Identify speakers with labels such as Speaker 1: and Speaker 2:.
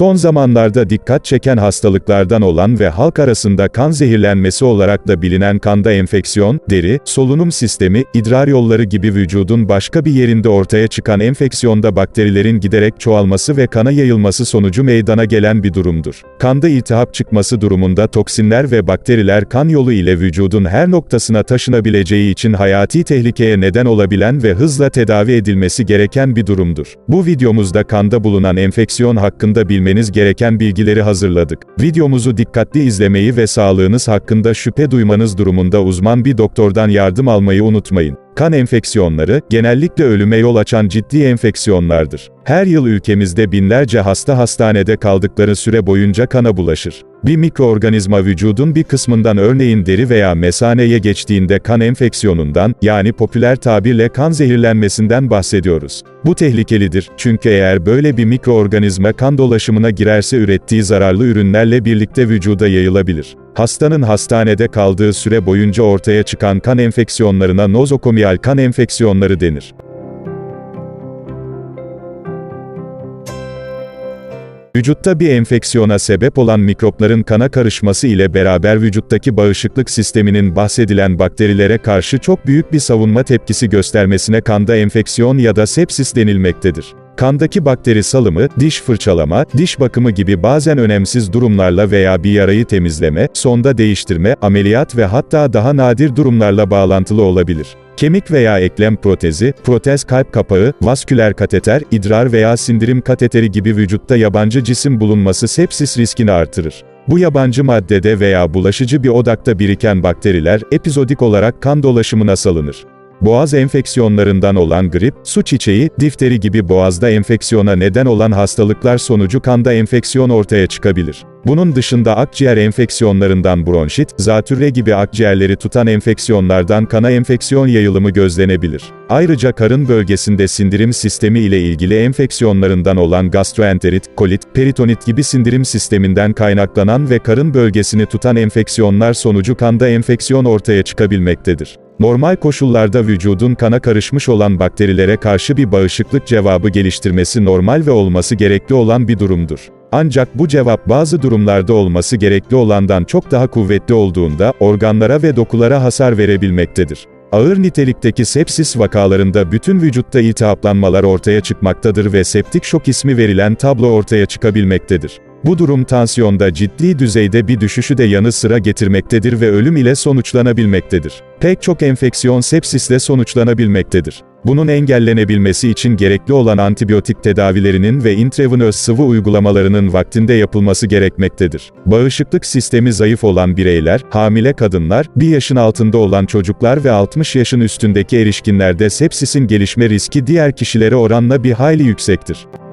Speaker 1: Son zamanlarda dikkat çeken hastalıklardan olan ve halk arasında kan zehirlenmesi olarak da bilinen kanda enfeksiyon, deri, solunum sistemi, idrar yolları gibi vücudun başka bir yerinde ortaya çıkan enfeksiyonda bakterilerin giderek çoğalması ve kana yayılması sonucu meydana gelen bir durumdur. Kanda iltihap çıkması durumunda toksinler ve bakteriler kan yolu ile vücudun her noktasına taşınabileceği için hayati tehlikeye neden olabilen ve hızla tedavi edilmesi gereken bir durumdur. Bu videomuzda kanda bulunan enfeksiyon hakkında bilmeniz gereken bilgileri hazırladık. Videomuzu dikkatli izlemeyi ve sağlığınız hakkında şüphe duymanız durumunda uzman bir doktordan yardım almayı unutmayın. Kan enfeksiyonları, genellikle ölüme yol açan ciddi enfeksiyonlardır. Her yıl ülkemizde binlerce hasta hastanede kaldıkları süre boyunca kana bulaşır. Bir mikroorganizma vücudun bir kısmından örneğin deri veya mesaneye geçtiğinde kan enfeksiyonundan, yani popüler tabirle kan zehirlenmesinden bahsediyoruz. Bu tehlikelidir, çünkü eğer böyle bir mikroorganizma kan dolaşımına girerse ürettiği zararlı ürünlerle birlikte vücuda yayılabilir. Hastanın hastanede kaldığı süre boyunca ortaya çıkan kan enfeksiyonlarına nozokomiyal kan enfeksiyonları denir. Vücutta bir enfeksiyona sebep olan mikropların kana karışması ile beraber vücuttaki bağışıklık sisteminin bahsedilen bakterilere karşı çok büyük bir savunma tepkisi göstermesine kanda enfeksiyon ya da sepsis denilmektedir. Kandaki bakteri salımı, diş fırçalama, diş bakımı gibi bazen önemsiz durumlarla veya bir yarayı temizleme, sonda değiştirme, ameliyat ve hatta daha nadir durumlarla bağlantılı olabilir. Kemik veya eklem protezi, protez kalp kapağı, vasküler kateter, idrar veya sindirim kateteri gibi vücutta yabancı cisim bulunması sepsis riskini artırır. Bu yabancı maddede veya bulaşıcı bir odakta biriken bakteriler, epizodik olarak kan dolaşımına salınır. Boğaz enfeksiyonlarından olan grip, su çiçeği, difteri gibi boğazda enfeksiyona neden olan hastalıklar sonucu kanda enfeksiyon ortaya çıkabilir. Bunun dışında akciğer enfeksiyonlarından bronşit, zatürre gibi akciğerleri tutan enfeksiyonlardan kana enfeksiyon yayılımı gözlenebilir. Ayrıca karın bölgesinde sindirim sistemi ile ilgili enfeksiyonlarından olan gastroenterit, kolit, peritonit gibi sindirim sisteminden kaynaklanan ve karın bölgesini tutan enfeksiyonlar sonucu kanda enfeksiyon ortaya çıkabilmektedir. Normal koşullarda vücudun kana karışmış olan bakterilere karşı bir bağışıklık cevabı geliştirmesi normal ve olması gerekli olan bir durumdur. Ancak bu cevap bazı durumlarda olması gerekli olandan çok daha kuvvetli olduğunda organlara ve dokulara hasar verebilmektedir. Ağır nitelikteki sepsis vakalarında bütün vücutta iltihaplanmalar ortaya çıkmaktadır ve septik şok ismi verilen tablo ortaya çıkabilmektedir. Bu durum tansiyonda ciddi düzeyde bir düşüşü de yanı sıra getirmektedir ve ölüm ile sonuçlanabilmektedir. Pek çok enfeksiyon sepsisle sonuçlanabilmektedir. Bunun engellenebilmesi için gerekli olan antibiyotik tedavilerinin ve intravenöz sıvı uygulamalarının vaktinde yapılması gerekmektedir. Bağışıklık sistemi zayıf olan bireyler, hamile kadınlar, 1 yaşın altında olan çocuklar ve 60 yaşın üstündeki erişkinlerde sepsisin gelişme riski diğer kişilere oranla bir hayli yüksektir.